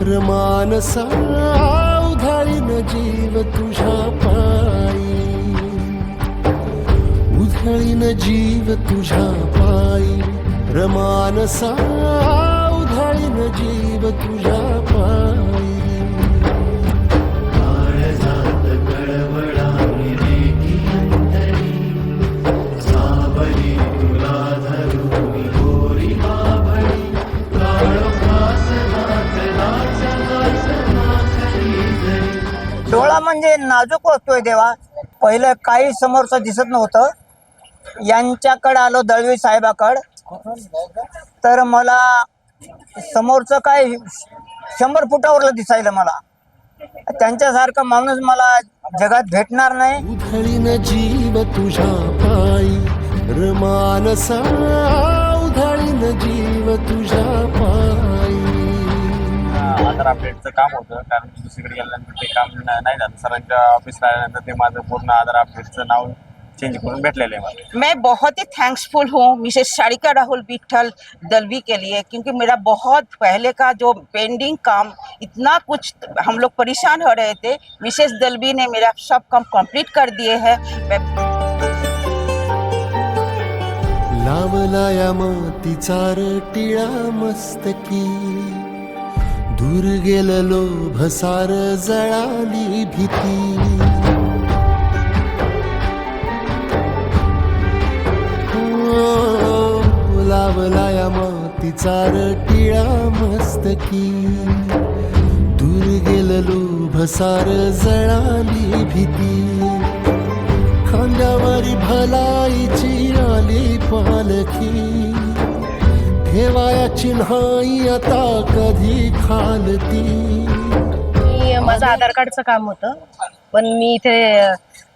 रमानसा उधळीन जीव तुझ्या पायी. उधळीन जीव तुझ्या पायी. रमानसा उधळीन जीव तुझ्या पायी. डोळा म्हणजे नाजूक वस्तू आहे देवा. पहिलं काही समोरचं दिसत नव्हतं. यांच्याकडे आलो दळवी साहेबाकड. तर मला समोरचं काय शंभर फुटावरलं दिसायला मला. त्यांच्यासारखा माणूस मला जगात भेटणार नाही. जीव तुझ्या पायी. रमानसा उधळीन जीव तुझ्या पायी. आधार अपडेटचं काम होतं. कारण की दुसरीकडे गेल्यानंतर ते काम नाही झालं. सरांच्या ऑफिसला आल्यानंतर ते माझं पूर्ण आधार अपडेटचं नाव चेंज करून भेटलेलं आहे मला. मैं बहुत ही थैंक्सफुल हूँ. मिसेस सारिका राहुल विठल दलवी के लिए क्योंकि मेरा बहुत पहले का जो पेंडिंग काम इतना कुछ हम लोग परेशान हो रहे थे। मिसेस दलवी ने मेरा सब काम कंप्लीट कर दिए हैं। मैं लावला या मातीचा टिळा मस्तकी। दूर गेललो भसार जळाली भीती. हो, लावला या मातीचा टिळा मस्तकी. दूर गेलो भसार जळाली भीती. खांद्यावरी भलाईची आली पालखी. ठेवायाची नाही आता कधी खालती? मी माझं आधार कार्डचं काम होतं. पण मी इथे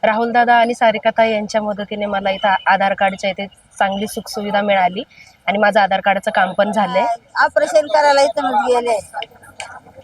राहुल दादा आणि सारिकाताई यांच्या मदतीने मला इथं आधार कार्डच्या इथे चांगली सुखसुविधा मिळाली. आणि माझं आधार कार्डचं काम पण झालंय. ऑपरेशन करायला इथूनच गेले.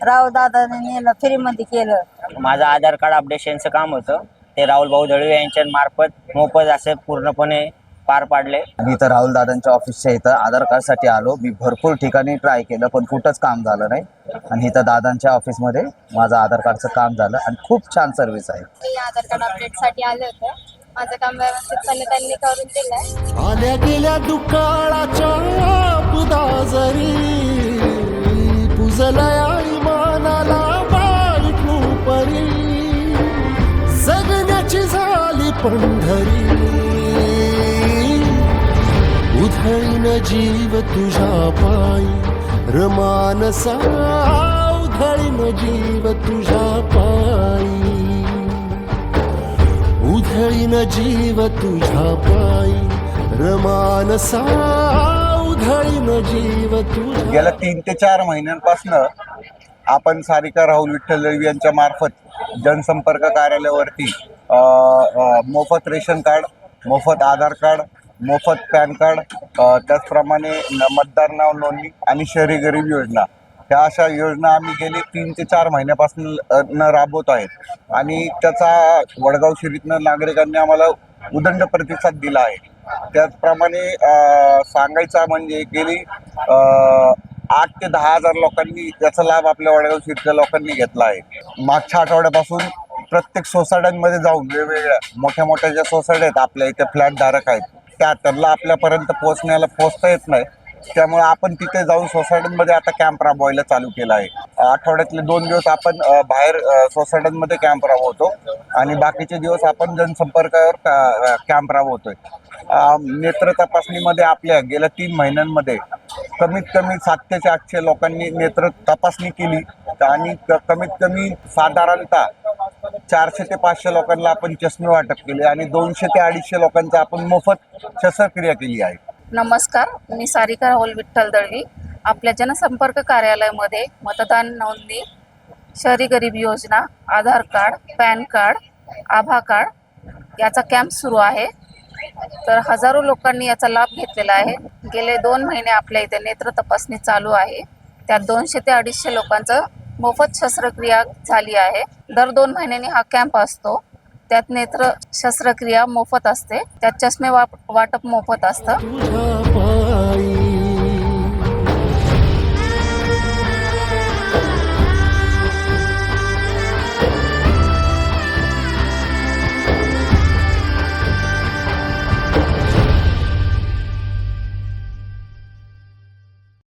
राव दादाने नेलं फ्री मध्ये केलं. माझं आधार कार्ड अपडेशनचं काम होतं. ते राहुल भाऊ दळवी यांच्या मार्फत मोफत असे पूर्णपणे पार पाडले. मी तर राहुल दादांच्या ऑफिसच्या इथं आधार कार्डसाठी आलो. मी भरपूर ठिकाणी ट्राय केलं पण कुठंच काम झालं नाही. आणि इथं दादांच्या ऑफिसमध्ये माझं आधार कार्डचं काम झालं आणि खूप छान सर्व्हिस आहे. मी आधार कार्ड अपडेटसाठी आले होते. माझं काम व्यवस्थितपणे त्यांनी करून दिलंय. आल्या गेल्या दुकाळाच्या पुदाजरी पुजलया इमानाला वाईट परी जगण्याची झाली पंढरी. उधळीन जीव तुझा पायी रमानसा उधळीन जीव तुझा पायी उधळीन जीव तुझा पायी रमानसा उधळीन जीव तुझा गेल्या तीन ते चार महिन्यांपासनं आपण सारिका राहुल विठ्ठल दळवी यांच्या मार्फत जनसंपर्क कार्यालयावरती मोफत रेशन कार्ड मोफत आधार कार्ड मोफत पॅन कार्ड त्याचप्रमाणे न- मतदार नाव नोंदणी आणि शहरी गरीब योजना. ह्या अशा योजना आम्ही गेले तीन ते चार महिन्यापासून न राबवत आहेत. आणि त्याचा वडगाव शिरीतनं नागरिकांनी आम्हाला उदंड प्रतिसाद दिला आहे. त्याचप्रमाणे सांगायचा म्हणजे गेली आठ ते दहा हजार लोकांनी याचा लाभ आपल्या वडगाव शिरीतल्या लोकांनी घेतला आहे. मागच्या आठवड्यापासून प्रत्येक सोसायट्यांमध्ये जाऊन वेगवेगळ्या मोठ्या मोठ्या ज्या सोसायट्या आहेत आपल्या इथे फ्लॅट धारक आहेत त्या त्यांना आपल्यापर्यंत पोहोचण्याला पोहोचता येत नाही. त्यामुळे आपण तिथे जाऊन सोसायट्यांमध्ये आता कॅम्प राबवायला चालू केला आहे. आठवड्यातले दोन दिवस आपण बाहेर सोसायट्यांमध्ये कॅम्प राबवतो. आणि बाकीचे दिवस आपण जनसंपर्कावर कॅम्प राबवतोय. नेत्र तपासणीमध्ये आपल्या गेल्या तीन महिन्यांमध्ये कमीत कमी सातशे ते आठशे लोकांनी नेत्र तपासणी केली. आणि क- कमीत कमी साधारणतः चारशे ते पाचशे लोकांना आपण चष्मे वाटप केले आणि दोनशे ते अडीचशे लोकांचा आपण मोफत शस्त्रक्रिया केली आहे. नमस्कार मी सारिका राहुल विठ्ठल दळवी आपल्या जनसंपर्क कार्यालयामध्ये मतदान नोंदणी शहरी गरीब योजना आधार कार्ड पॅन कार्ड आभा कार्ड याचा कॅम्प सुरू आहे. तर हजारो लोकांनी याचा लाभ घेतलेला आहे. गेले दोन महिने आपल्या इथे नेत्र तपासणी चालू आहे. त्यात दोनशे ते अडीचशे लोकांचं मोफत शस्त्रक्रिया झाली आहे. दर दोन महिन्यांनी हा कॅम्प असतो. त्यात नेत्र शस्त्रक्रिया मोफत असते. त्यात चष्मे वाटप मोफत असतं.